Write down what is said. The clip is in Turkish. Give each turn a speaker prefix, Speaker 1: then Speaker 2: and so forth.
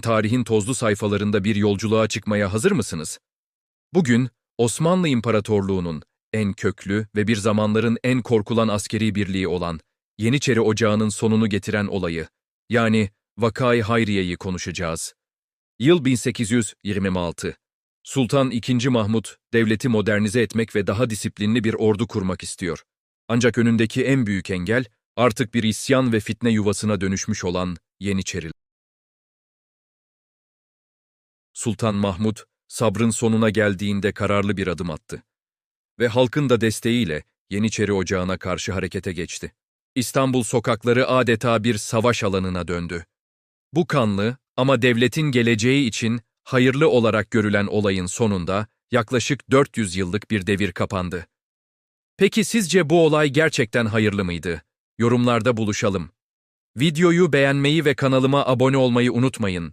Speaker 1: tarihin tozlu sayfalarında bir yolculuğa çıkmaya hazır mısınız? Bugün Osmanlı İmparatorluğu'nun en köklü ve bir zamanların en korkulan askeri birliği olan Yeniçeri Ocağı'nın sonunu getiren olayı, yani Vakay Hayriye'yi konuşacağız. Yıl 1826. Sultan II. Mahmut, devleti modernize etmek ve daha disiplinli bir ordu kurmak istiyor. Ancak önündeki en büyük engel, artık bir isyan ve fitne yuvasına dönüşmüş olan Yeniçeriler. Sultan Mahmud, sabrın sonuna geldiğinde kararlı bir adım attı. Ve halkın da desteğiyle Yeniçeri Ocağı'na karşı harekete geçti. İstanbul sokakları adeta bir savaş alanına döndü. Bu kanlı ama devletin geleceği için hayırlı olarak görülen olayın sonunda yaklaşık 400 yıllık bir devir kapandı. Peki sizce bu olay gerçekten hayırlı mıydı? Yorumlarda buluşalım. Videoyu beğenmeyi ve kanalıma abone olmayı unutmayın.